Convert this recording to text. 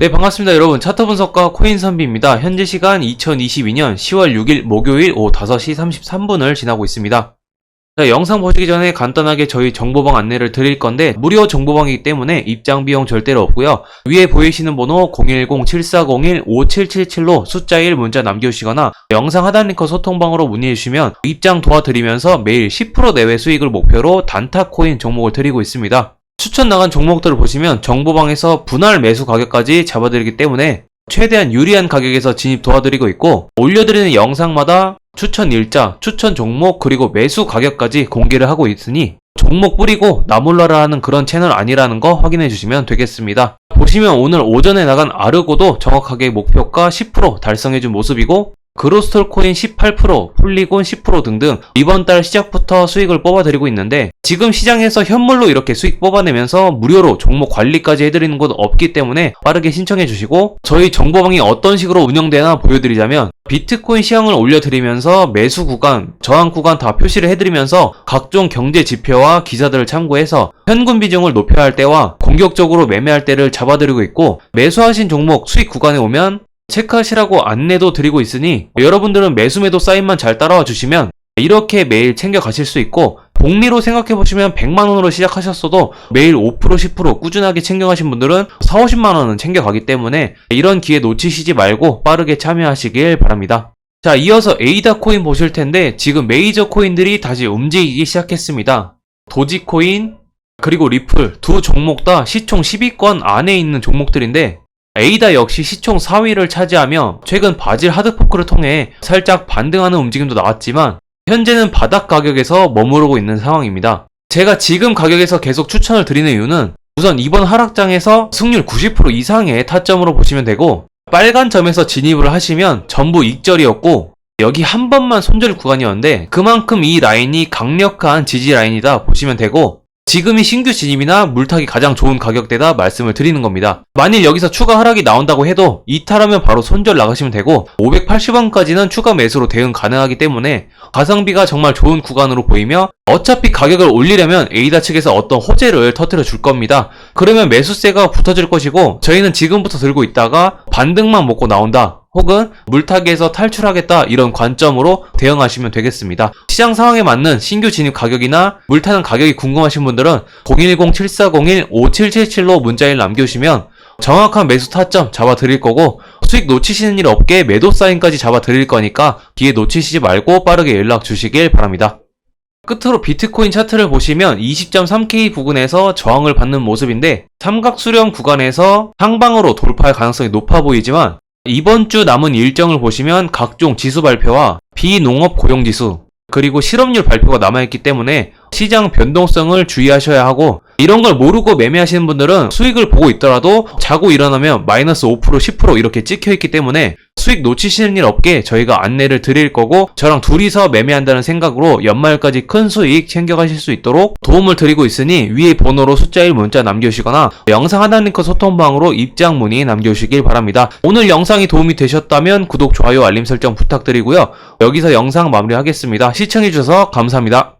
네, 반갑습니다. 여러분. 차트 분석가 코인 선비입니다. 현재 시간 2022년 10월 6일 목요일 오후 5시 33분을 지나고 있습니다. 자, 영상 보시기 전에 간단하게 저희 정보방 안내를 드릴 건데 무료 정보방이기 때문에 입장 비용 절대로 없고요. 위에 보이시는 번호 010-7401-5777로 숫자 1 문자 남겨주시거나 영상 하단 링크 소통방으로 문의해 주시면 입장 도와드리면서 매일 10% 내외 수익을 목표로 단타 코인 종목을 드리고 있습니다. 추천 나간 종목들을 보시면 정보방에서 분할 매수 가격까지 잡아드리기 때문에 최대한 유리한 가격에서 진입 도와드리고 있고 올려드리는 영상마다 추천 일자, 추천 종목 그리고 매수 가격까지 공개를 하고 있으니 종목 뿌리고 나몰라라 하는 그런 채널 아니라는 거 확인해 주시면 되겠습니다. 보시면 오늘 오전에 나간 아르고도 정확하게 목표가 10% 달성해 준 모습이고 그로스톨 코인 18%, 폴리곤 10% 등등 이번 달 시작부터 수익을 뽑아드리고 있는데 지금 시장에서 현물로 이렇게 수익 뽑아내면서 무료로 종목 관리까지 해드리는 곳 없기 때문에 빠르게 신청해 주시고 저희 정보방이 어떤 식으로 운영되나 보여드리자면 비트코인 시황을 올려드리면서 매수 구간, 저항 구간 다 표시를 해드리면서 각종 경제 지표와 기사들을 참고해서 현금 비중을 높여야 할 때와 공격적으로 매매할 때를 잡아드리고 있고 매수하신 종목 수익 구간에 오면 체크하시라고 안내도 드리고 있으니 여러분들은 매수 매도 사인만 잘 따라와 주시면 이렇게 매일 챙겨 가실 수 있고 복리로 생각해 보시면 100만 원으로 시작하셨어도 매일 5% 10% 꾸준하게 챙겨 가신 분들은 4, 50만 원은 챙겨 가기 때문에 이런 기회 놓치시지 말고 빠르게 참여하시길 바랍니다. 자, 이어서 에이다 코인 보실 텐데 지금 메이저 코인들이 다시 움직이기 시작했습니다. 도지코인 그리고 리플 두 종목 다 시총 10위권 안에 있는 종목들인데 에이다 역시 시총 4위를 차지하며 최근 바질 하드포크를 통해 살짝 반등하는 움직임도 나왔지만 현재는 바닥 가격에서 머무르고 있는 상황입니다. 제가 지금 가격에서 계속 추천을 드리는 이유는 우선 이번 하락장에서 승률 90% 이상의 타점으로 보시면 되고 빨간 점에서 진입을 하시면 전부 익절이었고 여기 한 번만 손절 구간이었는데 그만큼 이 라인이 강력한 지지 라인이다 보시면 되고 지금이 신규 진입이나 물타기 가장 좋은 가격대다 말씀을 드리는 겁니다. 만일 여기서 추가 하락이 나온다고 해도 이탈하면 바로 손절 나가시면 되고 580원까지는 추가 매수로 대응 가능하기 때문에 가성비가 정말 좋은 구간으로 보이며 어차피 가격을 올리려면 에이다 측에서 어떤 호재를 터뜨려 줄 겁니다. 그러면 매수세가 붙어질 것이고 저희는 지금부터 들고 있다가 반등만 먹고 나온다. 혹은 물타기에서 탈출하겠다 이런 관점으로 대응하시면 되겠습니다. 시장 상황에 맞는 신규 진입 가격이나 물타는 가격이 궁금하신 분들은 010-7401-5777로 문자를 남겨주시면 정확한 매수 타점 잡아 드릴 거고 수익 놓치시는 일 없게 매도 사인까지 잡아 드릴 거니까 기회 놓치시지 말고 빠르게 연락 주시길 바랍니다. 끝으로 비트코인 차트를 보시면 20.3K 부근에서 저항을 받는 모습인데 삼각 수렴 구간에서 상방으로 돌파할 가능성이 높아 보이지만 이번 주 남은 일정을 보시면 각종 지수 발표와 비농업 고용지수 그리고 실업률 발표가 남아있기 때문에 시장 변동성을 주의하셔야 하고 이런 걸 모르고 매매하시는 분들은 수익을 보고 있더라도 자고 일어나면 마이너스 5% 10% 이렇게 찍혀 있기 때문에 수익 놓치시는 일 없게 저희가 안내를 드릴 거고 저랑 둘이서 매매한다는 생각으로 연말까지 큰 수익 챙겨가실 수 있도록 도움을 드리고 있으니 위에 번호로 숫자 1 문자 남겨주시거나 영상 하단 링크 소통방으로 입장 문의 남겨주시길 바랍니다. 오늘 영상이 도움이 되셨다면 구독, 좋아요, 알림 설정 부탁드리고요. 여기서 영상 마무리하겠습니다. 시청해주셔서 감사합니다.